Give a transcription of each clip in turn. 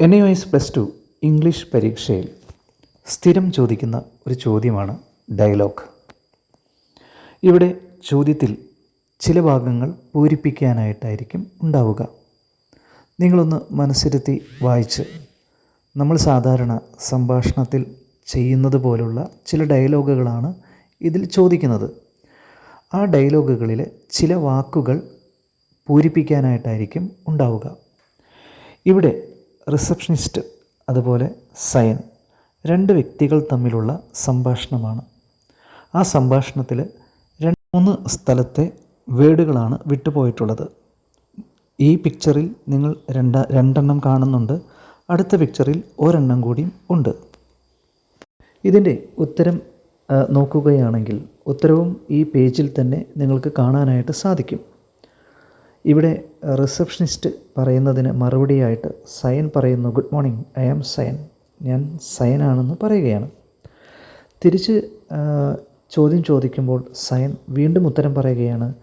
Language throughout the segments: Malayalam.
N I S plus two English പരീക്ഷയിൽ സ്ഥിരം ചോദിക്കുന്ന ഒരു ചോദ്യമാണ് ഡയലോഗ് ഇവിടെ ചോദ്യത്തിൽ ചില ഭാഗങ്ങൾ പൂരിപ്പിക്കാനായിട്ടായിരിക്കും ഉണ്ടാവുക. നിങ്ങളൊന്ന് മനസ്സിരുത്തി വായിച്ച് നമ്മൾ സാധാരണ സംഭാഷണത്തിൽ ചെയ്യുന്നത് പോലുള്ള ചില ഡയലോഗുകളാണ് ഇതിൽ ചോദിക്കുന്നത്. ആ ഡയലോഗുകളിൽ ചില വാക്കുകൾ പൂരിപ്പിക്കാനായിട്ടായിരിക്കും ഉണ്ടാവുക. ഇവിടെ റിസപ്ഷനിസ്റ്റ് അതുപോലെ സയൻ രണ്ട് വ്യക്തികൾ തമ്മിലുള്ള സംഭാഷണമാണ്. ആ സംഭാഷണത്തിൽ രണ്ട് മൂന്ന് സ്ഥലത്തെ വേർഡുകളാണ് വിട്ടുപോയിട്ടുള്ളത്. ഈ പിക്ചറിൽ നിങ്ങൾ രണ്ട രണ്ടെണ്ണം കാണുന്നുണ്ട്. അടുത്ത പിക്ചറിൽ ഒരെണ്ണം കൂടിയും ഉണ്ട്. ഇതിന്റെ ഉത്തരം നോക്കുകയാണെങ്കിൽ ഉത്തരവും ഈ പേജിൽ തന്നെ നിങ്ങൾക്ക് കാണാനായിട്ട് സാധിക്കും. ഇവിടെ റിസപ്ഷനിസ്റ്റ് പറയുന്നതിന് മറുപടിയായിട്ട് സയൻ പറയുന്നു good morning I am Sayan. ഞാൻ സയനാണെന്ന് പറയുകയാണ്. തിരിച്ച് ചോദ്യം ചോദിക്കുമ്പോൾ സയൻ വീണ്ടും ഉത്തരം പറയുകയാണ്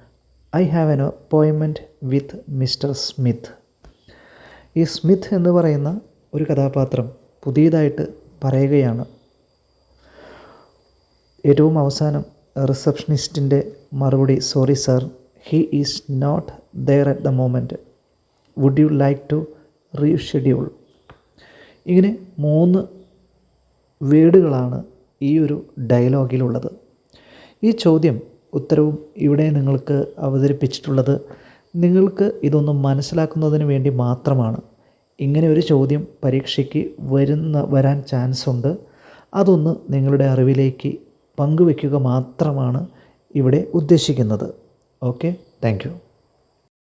ഐ ഹാവ് എൻ അപ്പോയിൻമെന്റ് വിത്ത് മിസ്റ്റർ സ്മിത്ത് ഈ സ്മിത്ത് എന്ന് പറയുന്ന ഒരു കഥാപാത്രം പുതിയതായിട്ട് പറയുകയാണ്. ഏറ്റവും അവസാനം റിസപ്ഷനിസ്റ്റിന്റെ മറുപടി sorry sir he is not there at the moment would you like to reschedule ഇങ്ങനെ മൂന്ന് വേർഡുകളാണ് ഈ ഒരു ഡയലോഗിലുള്ളത്. ഈ ചോദ്യം ഉത്തരവും ഇവിടെ നിങ്ങൾക്ക് അവതരിപ്പിച്ചിട്ടുള്ളത് നിങ്ങൾക്ക് ഇതൊന്ന് മനസ്സിലാക്കുന്നതിന് വേണ്ടി മാത്രമാണ്. ഇങ്ങനെ ഒരു ചോദ്യം പരീക്ഷയ്ക്ക് വരുന്ന വരാൻ ചാൻസ് ഉണ്ട്. അതൊന്ന് നിങ്ങളുടെ അറിവിലേക്ക് പങ്കുവയ്ക്കുക മാത്രമാണ് ഇവിടെ ഉദ്ദേശിക്കുന്നത്. okay thank you.